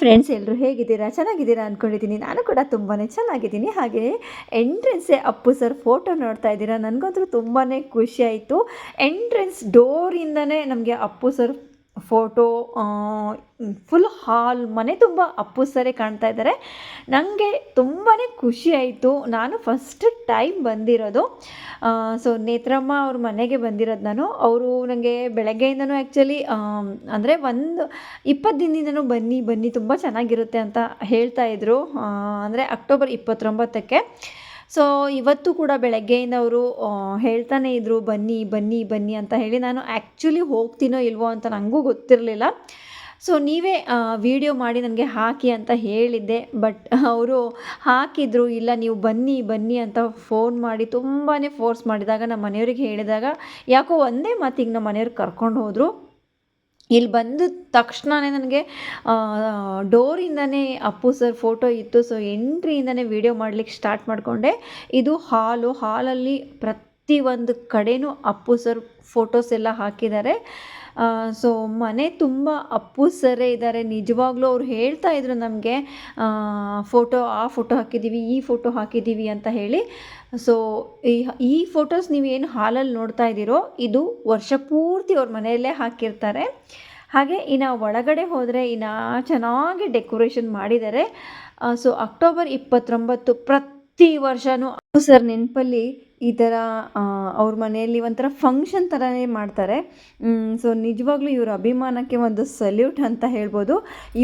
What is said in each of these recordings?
Friends ಎಲ್ಲರೂ ಹೇಗಿದ್ದೀರಾ? ಚೆನ್ನಾಗಿದ್ದೀರಾ ಅಂದ್ಕೊಂಡಿದ್ದೀನಿ ನಾನು ಕೂಡ ತುಂಬಾ ಚೆನ್ನಾಗಿದ್ದೀನಿ. ಹಾಗೆ ಎಂಟ್ರೆನ್ಸೇ ಅಪ್ಪು ಸರ್ ಫೋಟೋ ನೋಡ್ತಾ ಇದ್ದೀರಾ. ನನಗಂತೂ ತುಂಬಾ ಖುಷಿ ಆಯಿತು. ಎಂಟ್ರೆನ್ಸ್ ಡೋರಿಂದನೇ ನಮಗೆ Appu sir photo full hall ಮನೆ ತುಂಬ ಅಪ್ಪು ಸರೇ ಕಾಣ್ತಾ ಇದ್ದಾರೆ ನನಗೆ ತುಂಬಾ ಖುಷಿ ಆಯಿತು. ನಾನು ಫಸ್ಟ್ ಟೈಮ್ ಬಂದಿರೋದು. ಸೊ ನೇತ್ರಮ್ಮ ಅವ್ರ ಮನೆಗೆ ಬಂದಿರೋದು ನಾನು. ಅವರು ನನಗೆ ಬೆಳಗ್ಗೆಯಿಂದನೂ ಆ್ಯಕ್ಚುಲಿ ಅಂದರೆ ಒಂದು ಇಪ್ಪತ್ತು ದಿನದಿಂದನೂ ಬನ್ನಿ ಬನ್ನಿ ತುಂಬ ಚೆನ್ನಾಗಿರುತ್ತೆ ಅಂತ ಹೇಳ್ತಾ ಇದ್ರು. ಅಂದರೆ ಅಕ್ಟೋಬರ್ ಇಪ್ಪತ್ತೊಂಬತ್ತಕ್ಕೆ. ಸೊ ಇವತ್ತು ಕೂಡ ಬೆಳಗ್ಗೆಯಿಂದ ಅವರು ಹೇಳ್ತಾನೆ ಇದ್ದರು ಬನ್ನಿ ಬನ್ನಿ ಬನ್ನಿ ಅಂತ ಹೇಳಿ ನಾನು ಆ್ಯಕ್ಚುಲಿ ಹೋಗ್ತೀನೋ ಇಲ್ವೋ ಅಂತ ನನಗೂ ಗೊತ್ತಿರಲಿಲ್ಲ. ಸೊ ನೀವೇ ವಿಡಿಯೋ ಮಾಡಿ ನನಗೆ ಹಾಕಿ ಅಂತ ಹೇಳಿದ್ದೆ. ಬಟ್ ಅವರು ಹಾಕಿದರು, ಇಲ್ಲ ನೀವು ಬನ್ನಿ ಬನ್ನಿ ಅಂತ ಫೋನ್ ಮಾಡಿ ತುಂಬಾ ಫೋರ್ಸ್ ಮಾಡಿದಾಗ ನಮ್ಮ ಮನೆಯವ್ರಿಗೆ ಹೇಳಿದಾಗ, ಯಾಕೋ ಒಂದೇ ಮಾತಿಗೆ ನಮ್ಮ ಮನೆಯವ್ರು ಕರ್ಕೊಂಡು ಹೋದರು. ಇಲ್ಲಿ ಬಂದ ತಕ್ಷಣವೇ ನನಗೆ ಡೋರಿಂದನೇ ಅಪ್ಪು ಸರ್ ಫೋಟೋ ಇತ್ತು. ಸೊ ಎಂಟ್ರಿಯಿಂದನೇ ವೀಡಿಯೋ ಮಾಡಲಿಕ್ಕೆ ಸ್ಟಾರ್ಟ್ ಮಾಡಿಕೊಂಡೆ. ಇದು ಹಾಲು, ಹಾಲಲ್ಲಿ ಒಂದು ಕಡೆನೂ ಅಪ್ಪು ಸರ್ ಫೋಟೋಸ್ ಎಲ್ಲ ಹಾಕಿದ್ದಾರೆ. ಸೊ ಮನೆ ತುಂಬ ಅಪ್ಪು ಸರೇ ಇದ್ದಾರೆ ನಿಜವಾಗ್ಲೂ ಅವ್ರು ಹೇಳ್ತಾ ಇದ್ರು ನಮಗೆ ಫೋಟೋ ಆ ಫೋಟೋ ಹಾಕಿದ್ದೀವಿ ಈ ಫೋಟೋ ಹಾಕಿದ್ದೀವಿ ಅಂತ ಹೇಳಿ. ಸೊ ಈ ಈ ಫೋಟೋಸ್ ನೀವೇನು ಹಾಲಲ್ಲಿ ನೋಡ್ತಾ ಇದ್ದೀರೋ, ಇದು ವರ್ಷ ಪೂರ್ತಿ ಅವ್ರ ಮನೆಯಲ್ಲೇ ಹಾಕಿರ್ತಾರೆ. ಹಾಗೆ ಇನ್ನು ಒಳಗಡೆ ಹೋದರೆ ಇನ್ನು ಚೆನ್ನಾಗಿ ಡೆಕೋರೇಷನ್ ಮಾಡಿದ್ದಾರೆ. ಸೊ ಅಕ್ಟೋಬರ್ ಇಪ್ಪತ್ತೊಂಬತ್ತು ಪ್ರತಿ ವರ್ಷವೂ ಸರ್, ನೆನಪಲ್ಲಿ ಈ ಥರ ಅವ್ರ ಮನೆಯಲ್ಲಿ ಒಂಥರ ಫಂಕ್ಷನ್ ಥರನೇ ಮಾಡ್ತಾರೆ. ಸೊ ನಿಜವಾಗ್ಲೂ ಇವ್ರ ಅಭಿಮಾನಕ್ಕೆ ಒಂದು ಸಲ್ಯೂಟ್ ಅಂತ ಹೇಳ್ಬೋದು.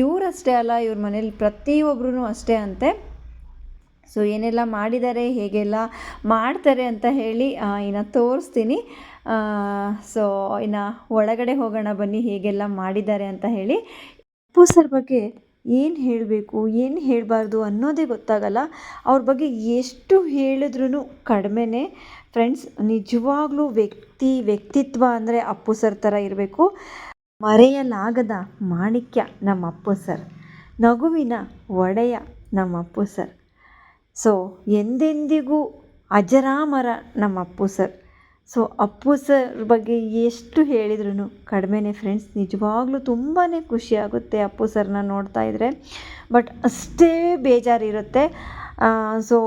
ಇವರಷ್ಟೇ ಅಲ್ಲ, ಇವ್ರ ಮನೇಲಿ ಪ್ರತಿಯೊಬ್ಬರೂ ಅಷ್ಟೇ ಅಂತೆ. ಸೊ ಏನೆಲ್ಲ ಮಾಡಿದ್ದಾರೆ, ಹೇಗೆಲ್ಲ ಮಾಡ್ತಾರೆ ಅಂತ ಹೇಳಿ ಇನ್ನು ತೋರಿಸ್ತೀನಿ. ಸೊ ಇನ್ನು ಒಳಗಡೆ ಹೋಗೋಣ ಬನ್ನಿ, ಹೇಗೆಲ್ಲ ಮಾಡಿದ್ದಾರೆ ಅಂತ ಹೇಳಿ. ಸರ್, ಬಗ್ಗೆ ಏನು ಹೇಳಬೇಕು, ಏನು ಹೇಳಬಾರ್ದು ಅನ್ನೋದೇ ಗೊತ್ತಾಗಲ್ಲ. ಅವ್ರ ಬಗ್ಗೆ ಎಷ್ಟು ಹೇಳಿದ್ರೂ ಕಡಿಮೆನೇ ಫ್ರೆಂಡ್ಸ್ ನಿಜವಾಗ್ಲೂ ವ್ಯಕ್ತಿ, ವ್ಯಕ್ತಿತ್ವ ಅಂದರೆ ಅಪ್ಪು ಸರ್ ಥರ ಇರಬೇಕು. ಮರೆಯಲಾಗದ ಮಾಣಿಕ್ಯ ನಮ್ಮ ಅಪ್ಪು ಸರ್. ನಗುವಿನ ಒಡೆಯ ನಮ್ಮ ಅಪ್ಪು ಸರ್. ಸೊ ಎಂದೆಂದಿಗೂ ಅಜರಾಮರ ನಮ್ಮ Appu sir. So Appu sir ಬಗ್ಗೆ ಎಷ್ಟು ಹೇಳಿದ್ರು ಕಡಿಮೆನೇ ಫ್ರೆಂಡ್ಸ್ ನಿಜವಾಗ್ಲೂ ತುಂಬಾ ಖುಷಿಯಾಗುತ್ತೆ ಅಪ್ಪು ಸರ್ನ ನೋಡ್ತಾ ಇದ್ದರೆ ಬಟ್ ಅಷ್ಟೇ ಬೇಜಾರಿರುತ್ತೆ. ಸೊ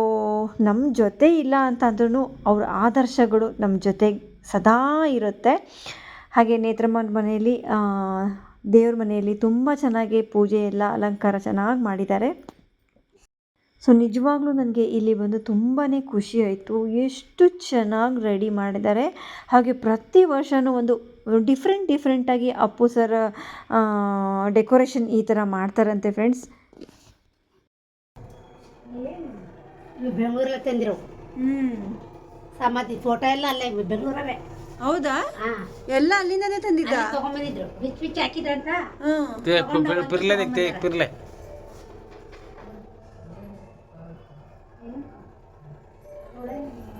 ನಮ್ಮ ಜೊತೆ ಇಲ್ಲ ಅಂತ ಅಂದ್ರೂ ಅವ್ರ ಆದರ್ಶಗಳು ನಮ್ಮ ಜೊತೆ ಸದಾ ಇರುತ್ತೆ. ಹಾಗೆ ನೇತ್ರಮ್ಮನ ಮನೆಯಲ್ಲಿ ದೇವ್ರ ಮನೆಯಲ್ಲಿ ತುಂಬ ಚೆನ್ನಾಗಿ ಪೂಜೆ ಎಲ್ಲ ಅಲಂಕಾರ ಚೆನ್ನಾಗಿ ಮಾಡಿದ್ದಾರೆ. ಸೊ ನಿಜವಾಗ್ಲೂ ನನಗೆ ಇಲ್ಲಿ ಬಂದು ತುಂಬಾ ಖುಷಿ ಆಯಿತು. ಎಷ್ಟು ಚೆನ್ನಾಗಿ ರೆಡಿ ಮಾಡಿದ್ದಾರೆ. ಹಾಗೆ ಪ್ರತಿ ವರ್ಷವೂ ಒಂದು ಡಿಫ್ರೆಂಟ್ ಡಿಫ್ರೆಂಟಾಗಿ ಅಪ್ಪು ಸರ್ ಡೆಕೋರೇಷನ್ ಈ ಥರ ಮಾಡ್ತಾರಂತೆ ಫ್ರೆಂಡ್ಸ್ ಬೆಂಗಳೂರಲ್ಲಿ ತಂದಿರೋ. ಹ್ಞೂ ಸಮಾಧಿ ಫೋಟೋ ಎಲ್ಲ ಅಲ್ಲೇ ಬೆಂಗಳೂರವೇ ಹೌದಾ? ಎಲ್ಲ ಅಲ್ಲಿಂದನೇ ತಂದಿದ್ದ? ಅಲ್ಲಿ ತಗೊಂಬಂದಿದ್ರು. ಬಿಚ್ ಬಿಚ್ ಹಾಕಿದ್ರಂತ?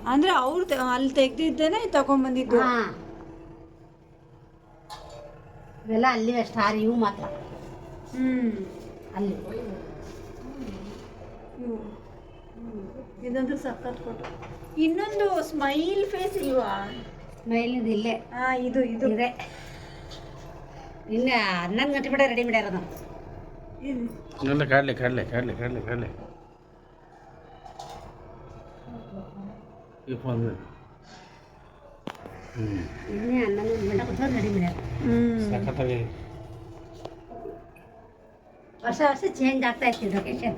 ಅಂದರೆ ಅವ್ರು ಅಲ್ಲಿ ತೆಗ್ದಿದ್ದೇನೆ ತಗೊಂಡ್ಬಂದಿದ್ದು ಹಾ. ಇವೆಲ್ಲ ಅಲ್ಲಿ ಸ್ಟಾರ್ ಇವು ಮಾತ್ರ. ಹ್ಞೂ ಅಲ್ಲಿ. ಇದಂತೂ ಸಖತ್ ಫೋಟೋ ಇನ್ನೊಂದು ಸ್ಮೈಲ್ ಫೇಸ್ ಇಲ್ವಾ? ಮೇಲಿಂದ ಇಲ್ಲೇ. ಹಾ ಇದು ಇದು. ಇದೆ. ಇನ್ನ ಹನ್ನೊಂದು ಗಂಟೆ ಬಿಡ ರೆಡಿ ಮಾಡ್ಯಾರ ಅದನ್ನ ಇದು ಇಲ್ಲ ಕಾಡ್ಲೆ ಕಾಡ್ಲೆ ಕಾಡ್ಲೆ ಕಾಡ್ಲೆ ಕಾಡ್ಲೆ. ವರ್ಷ ವರ್ಷ ಚೇಂಜ್ ಆಗ್ತಾ ಇರ್ತೀವಿ ಲೊಕೇಶನ್.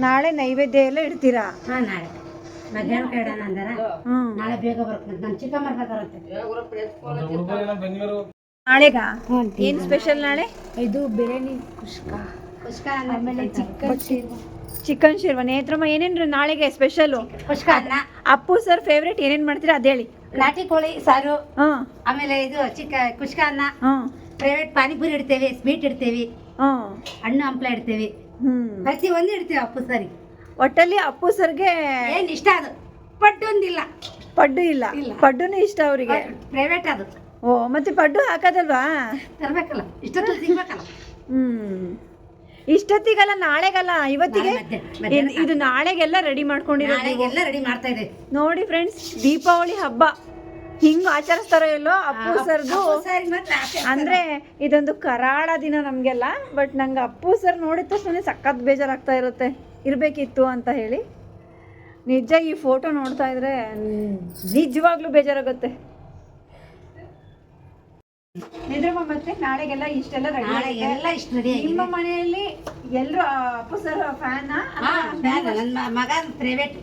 ನಾಳೆ ನೈವೇದ್ಯ ಎಲ್ಲ ಇಡ್ತೀರಾ? ಹಾ ನಾಳೆ. ಮಧ್ಯಾಹ್ನ ಕೇಳೋಣ ಅಂದಾರ. ನಾಳೆ ಬೇಗ ಬರ್ಬೇಕು. ನಮ್ಮ ಚಿಕ್ಕಮ್ಮ ಬರ್ತಾರಂತೆ ಬೆಂಗಳೂರು ನಾಳೆಗ? ಏನ್ ಸ್ಪೆಷಲ್ ನಾಳೆ? ಇದು ಬಿರಿಯಾನಿ ಕುಷ್ಕ. ಕುಷ್ಕ ಆಮೇಲೆ ಚಿಕನ್ ಚಿಕನ್ ಶೇರ್ವ. ನೇತ್ರಮ್ಮ ಏನೇನ್ರಿ ನಾಳೆಗೆ ಸ್ಪೆಷಲ್ ಕುಷ್ಕ ಅನ್ನ. ಅಪ್ಪು ಸರ್ ಫೇವ್ರೇಟ್ ಏನೇನ್ ಮಾಡ್ತೀರಾ ಅದೇಳಿ ನಾಟಿ ಕೋಳಿ ಸಾರು. ಆಮೇಲೆ ಇದು ಚಿಕ್ಕ ಕುಷ್ಕ ಅನ್ನ. ಪ್ರೈವೇಟ್ ಪಾನಿಪುರಿ ಇಡ್ತೇವೆ ಸ್ವೀಟ್ ಇಡ್ತೇವೆ. ಹಣ್ಣು ಹಂಪ್ಲ ಇಡ್ತೇವೆ. ಹ್ಮ್ ಪ್ರತಿ ಒಂದು ಇಡ್ತೇವೆ ಅಪ್ಪು ಸರಿ ಒಟ್ಟಲ್ಲಿ ಅಪ್ಪು ಸರ್ಗೆ ಏನ್ ಇಷ್ಟ ಅದು? ಪಡ್ಡು ಇಲ್ಲ. ಇಲ್ಲ. ಪಡ್ಡುನು ಇಷ್ಟ ಅವರಿಗೆ. ಪ್ರೈವೇಟ್ ಅದು. ಓ ಮತ್ತೆ ಪಡ್ಡು ಹಾಕೋದಲ್ವಾ? ತರಬೇಕಲ್ಲ ಇಷ್ಟೊತ್ತು ಸಿಗ್ಬೇಕಲ್ಲ ಹ್ಮ್. ಇಷ್ಟೊತ್ತಿಗಲ್ಲ ನಾಳೆಗಲ್ಲ ಇವತ್ತಿಗೆ. ಇದ್- ಇದು ನಾಳೆಗೆಲ್ಲ ರೆಡಿ ಮಾಡ್ಕೊಂಡಿರೋದು ರೆಡಿ ಮಾಡ್ತಾ ಇದೆ. ನೋಡಿ ಫ್ರೆಂಡ್ಸ್ ದೀಪಾವಳಿ ಹಬ್ಬ. ಹಿಂಗ್ ಆಚರಿಸ್ತಾರೋ ಎಲ್ಲೋ ಅಪ್ಪು ಸರ್ದು. ಸರಿ ಮತ್ತೆ ಆಸೆ ಅಂದ್ರೆ ಇದೊಂದು ಕರಾಳ ದಿನ ನಮ್ಗೆಲ್ಲ ಬಟ್ ನಂಗೆ ಅಪ್ಪು ಸರ್ ನೋಡಿದ ತಕ್ಷಣ ಸಖತ್ ಬೇಜಾರಾಗ್ತಾ ಇರುತ್ತೆ. ಇರ್ಬೇಕಿತ್ತು ಅಂತ ಹೇಳಿ. ನಿಜ ಈ ಫೋಟೋ ನೋಡ್ತಾ ಇದ್ರೆ ನಿಜವಾಗ್ಲೂ ಬೇಜಾರಾಗುತ್ತೆ. ನಿದ್ರಮ್ಮ ಮತ್ತೆ ನಾಳೆಗೆಲ್ಲ ಇಷ್ಟೆಲ್ಲ ನಾಳೆಗೆಲ್ಲ ಇಷ್ಟು ರೆಡಿ ನಿಮ್ಮ ಮನೆಯಲ್ಲಿ ಎಲ್ಲರೂ ಅಪ್ಪು ಸರ್ ಫ್ಯಾನ್ ನನ್ನ ಮಗ ಪ್ರೈವೇಟ್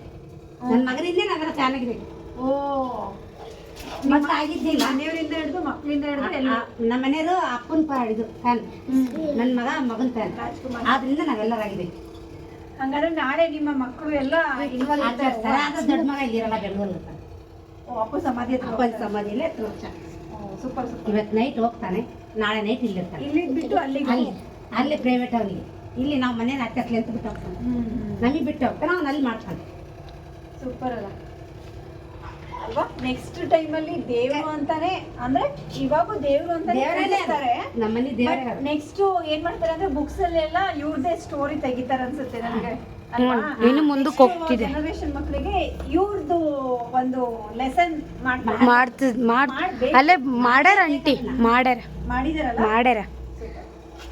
ನನ್ನ ಮಗನಿಂದ ನನ್ನ ಫ್ಯಾನ್ ಆಗಿದೆ ಓ. ಮತ್ತೆ ಆಗಿದ್ದಿಲ್ಲ. ಮನೆಯವರಿಂದ ಹಿಡಿದು ಮಕ್ಕಳಿಂದ ಹಿಡಿದು ಎಲ್ಲ ನಮ್ಮ ಮನೆಯವರು ಅಪ್ಪನ ಪ ಇದು ಫ್ಯಾನ್ ನನ್ನ ಮಗ ಮಗನ ಫ್ಯಾನ್ ರಾಜ್ಕುಮಾರ್. ಆದ್ರಿಂದ ನಾವೆಲ್ಲರಾಗಿದೆ ಹಂಗಾದ್ರೆ ನಾಳೆ ನಿಮ್ಮ ಮಕ್ಕಳು ಎಲ್ಲ ಇನ್ವಾಲ್ವ್ ಆಗ್ತಾರೆ ದೊಡ್ಡ ಮಗ ಇಲ್ಲಿರಲ್ಲ ಬೆಂಗಳೂರು ಅಪ್ಪು ಸಮಾಧಿ ಅಪ್ಪನ ಸಮಾಧಿಲೇ ಹತ್ತು ವರ್ಷ ಸೂಪರ್ ಸೂಪರ್ ಇವತ್ತು ನೈಟ್ ಹೋಗ್ತಾನೆ ನಾಳೆ ನೈಟ್ ಇಲ್ಲಿರ್ತಾನೆ ಇಲ್ಲಿ ಬಿಟ್ಟು ಅಲ್ಲಿಗೆ ಅಲ್ಲಿ ಅಲ್ಲಿ ಪ್ರೈವೇಟ್ ಅವನಿಗೆ ಇಲ್ಲಿ ನಾವು ಮನೇನ ಹಚ್ಚಕ್ಲಿ ಅಂತ ಬಿಟ್ಟು ಹೋಗ್ತಾನೆ. ನಮಗೆ ಬಿಟ್ಟು ಹೋಗ್ತಾನೆ ಅವ್ನು ಅಲ್ಲಿ ಮಾಡ್ತಾನೆ. ಸೂಪರ್ ಅಲ್ಲ. ಅಲ್ವಾ? ನೆಕ್ಸ್ಟ್ ಟೈಮಲ್ಲಿ ದೇವರು ಅಂತಾನೆ ಅಂದ್ರೆ ಇವಾಗೂ ದೇವರು ಅಂತಾನೆ ದೇವರಲ್ಲೇ ಕರೀತಾರೆ. ನಮ್ಮ ಮನೆ ದೇವರೇ ನೆಕ್ಸ್ಟ್ ಏನ್ ಮಾಡ್ತಾರೆ ಅಂದ್ರೆ ಬುಕ್ಸ್ ಅಲ್ಲೆಲ್ಲ ಇವ್ರದೇ ಸ್ಟೋರಿ ತೆಗಿತಾರ ಅನ್ಸುತ್ತೆ ನನಗೆ. ಇನ್ನು ಮುಂದಕ್ಕೆ ಹೋಗ್ತಿದೆ. ಮಕ್ಕಳಿಗೆ ಇವ್ರದ್ದು ಒಂದು ಲೆಸನ್ ಮಾಡ್ತಿದ್ ಮಾಡ್ ಅಲ್ಲೇ ಮಾಡ್ಯಾರ ಅಂಟಿ ಮಾಡ್ಯಾರ. ಮಾಡಿದಾರಲ್ಲ? ಮಾಡ್ಯಾರ.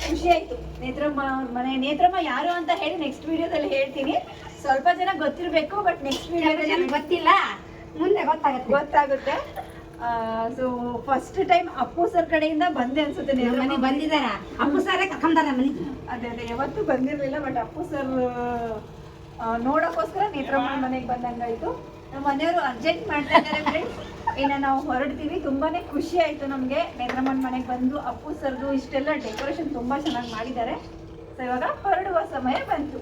ಖುಷಿ ಆಯ್ತು. ನೇತ್ರಮ್ಮ ಅವ್ರ ಮನೆ ನೇತ್ರಮ್ಮ ಯಾರು ಅಂತ ಹೇಳಿ ನೆಕ್ಸ್ಟ್ ವಿಡಿಯೋದಲ್ಲಿ ಹೇಳ್ತೀನಿ. ಸ್ವಲ್ಪ ಜನ ಗೊತ್ತಿರಬೇಕು ಬಟ್ ನೆಕ್ಸ್ಟ್ ವಿಡಿಯೋದಲ್ಲಿ ಜನ ಗೊತ್ತಿಲ್ಲ. ಮುಂದೆ ಗೊತ್ತಾಗುತ್ತೆ. ಗೊತ್ತಾಗುತ್ತೆ. So first time Appu sir ಕಡೆಯಿಂದ ಬಂದೆ ಅನ್ಸುತ್ತೆ. ಮನೆಗೆ ಬಂದಿದಾರ? ಅಪ್ಪು ಸರ್ ಕರ್ಕೊಂಡಾರ ಮನೆಗೆ? ಅದೇ ಅದೇ ಯಾವತ್ತೂ ಬಂದಿರಲಿಲ್ಲ ಬಟ್ ಅಪ್ಪು ಸರ್ ನೋಡೋಕ್ಕೋಸ್ಕರ ನೇತ್ರಮ್ಮನ ಮನೆಗೆ ಬಂದಂಗಾಯ್ತು. ನಮ್ಮ ಮನೆಯವರು ಅರ್ಜೆಂಟ್ ಮಾಡ್ತಾ ಇದ್ದಾರೆ ಫ್ರೆಂಡ್ಸ್ ಇನ್ನು ನಾವು ಹೊರಡ್ತೀವಿ. ತುಂಬಾನೇ ಖುಷಿ ಆಯ್ತು ನಮಗೆ. ನೇತ್ರಮ್ಮನ ಮನೆಗೆ ಬಂದು ಅಪ್ಪು ಸರ್ದು ಇಷ್ಟೆಲ್ಲ ಡೆಕೋರೇಷನ್ ತುಂಬಾ ಚೆನ್ನಾಗಿ ಮಾಡಿದ್ದಾರೆ. ಸೊ ಇವಾಗ ಹೊರಡುವ ಸಮಯ ಬಂತು.